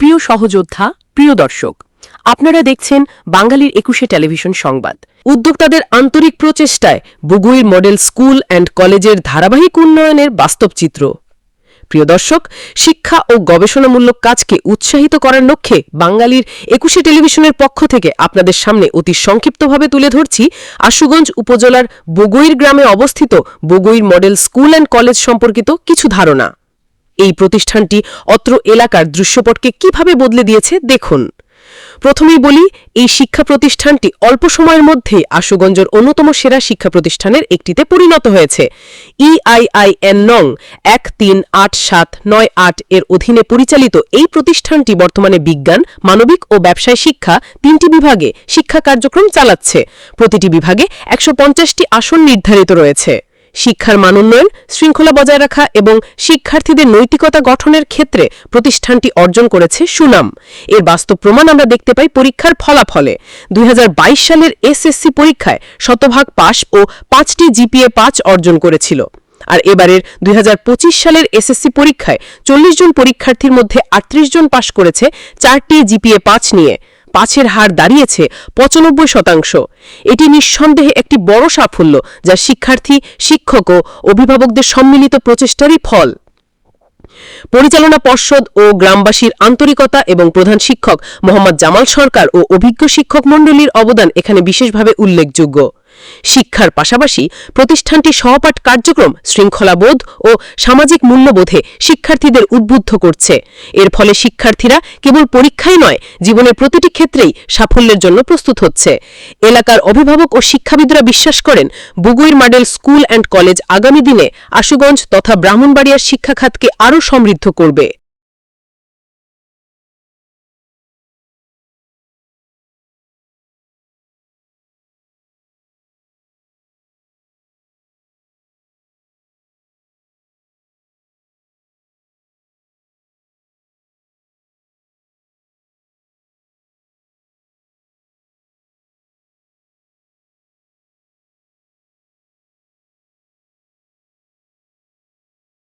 প্রিয় সহযোদ্ধা, প্রিয় দর্শক, আপনারা দেখছেন বাঙালির একুশে টেলিভিশন সংবাদ। উদ্যোক্তাদের আন্তরিক প্রচেষ্টায় বুগুইর মডেল স্কুল অ্যান্ড কলেজের ধারাবাহিক উন্নয়নের বাস্তব চিত্র প্রিয় দর্শক, শিক্ষা ও গবেষণামূলক কাজকে উৎসাহিত করার লক্ষ্যে বাঙালির একুশে টেলিভিশনের পক্ষ থেকে আপনাদের সামনে অতি সংক্ষিপ্তভাবে তুলে ধরছি আশুগঞ্জ উপজেলার বগুইর গ্রামে অবস্থিত Baguir model school and college সম্পর্কিত কিছু ধারণা। এই প্রতিষ্ঠানটি অত্র এলাকার দৃশ্যপটকে কীভাবে বদলে দিয়েছে, দেখুন। প্রথমেই বলি, এই শিক্ষা প্রতিষ্ঠানটি অল্প সময়ের মধ্যে আশুগঞ্জের অন্যতম সেরা শিক্ষা প্রতিষ্ঠানের একটিতে পরিণত হয়েছে। ইআইআইএন নং এক তিন আট সাত নয় আট এর অধীনে পরিচালিত এই প্রতিষ্ঠানটি বর্তমানে বিজ্ঞান, মানবিক ও ব্যবসায় শিক্ষা তিনটি বিভাগে শিক্ষা কার্যক্রম চালাচ্ছে। প্রতিটি বিভাগে একশো আসন নির্ধারিত রয়েছে। শিক্ষার মানোন্নয়ন শৃঙ্খলা বজায় রাখা এবং শিক্ষার্থীদের নৈতিকতা গঠনের ক্ষেত্রে প্রতিষ্ঠানটি অর্জন করেছে সুনাম। এর বাস্তব প্রমাণ আমরা দেখতে পাই পরীক্ষার ফলাফলে। দুই হাজার বাইশ সালের এসএসসি পরীক্ষায় শতভাগ পাস ও পাঁচটি জিপিএ পাঁচ অর্জন করেছিল। আর এবারের দুই হাজার পঁচিশ সালের এসএসসি পরীক্ষায় চল্লিশ জন পরীক্ষার্থীর মধ্যে আটত্রিশ জন পাশ করেছে চারটি জিপিএ পাঁচ নিয়ে। পাঁচের হার দাঁড়িয়েছে পঁচানব্বই শতাংশ। এটি নিঃসন্দেহে একটি বড় সাফল্য, যা শিক্ষার্থী, শিক্ষক ও অভিভাবকদের সম্মিলিত প্রচেষ্টারই ফল। পরিচালনা পর্ষদ ও গ্রামবাসীর আন্তরিকতা এবং প্রধান শিক্ষক মোহাম্মদ জামাল সরকার ও অভিজ্ঞ শিক্ষক মণ্ডলীর অবদান এখানে বিশেষভাবে উল্লেখযোগ্য। শিক্ষার পাশাপাশি প্রতিষ্ঠানটি সহপাঠ কার্যক্রম, শৃঙ্খলাবোধ ও সামাজিক মূল্যবোধে শিক্ষার্থীদের উদ্বুদ্ধ করছে। এর ফলে শিক্ষার্থীরা কেবল পরীক্ষাই নয়, জীবনের প্রতিটি ক্ষেত্রেই সাফল্যের জন্য প্রস্তুত হচ্ছে। এলাকার অভিভাবক ও শিক্ষাবিদরা বিশ্বাস করেন, Buguir model school and college আগামী দিনে আশুগঞ্জ তথা ব্রাহ্মণবাড়িয়ার শিক্ষাখাতকে আরও সমৃদ্ধ করবে।